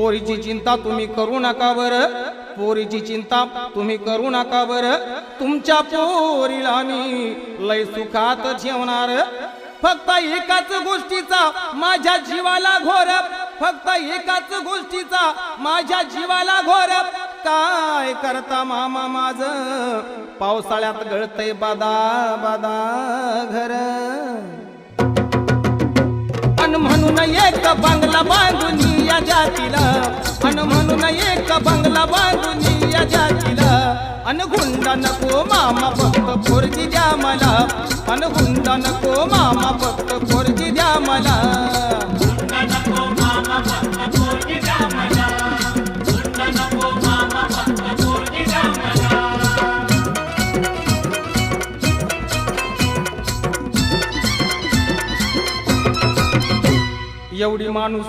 पोरीची चिंता तुम्ही करू नका बर. पोरीची चिंता तुम्ही करू नका बर. तुमच्या पोरीला मी लय सुखात ठेवणार. फक्त एकाच गोष्टीचा माझ्या जीवाला घोर. फक्त एकाच गोष्टीचा माझ्या जीवाला घोर. काय करता मामा माझ? पावसाळ्यात गळतय बादा बादा घर. पण म्हणून एक बंगला बाय अन म्हणून एक बंगला बांधून या जातीला. अन गुंडा नको मामा फक्त पोरगी द्या मला. अन गुंडा नको मामा फक्त पोरगी द्या मला. एवढी माणूस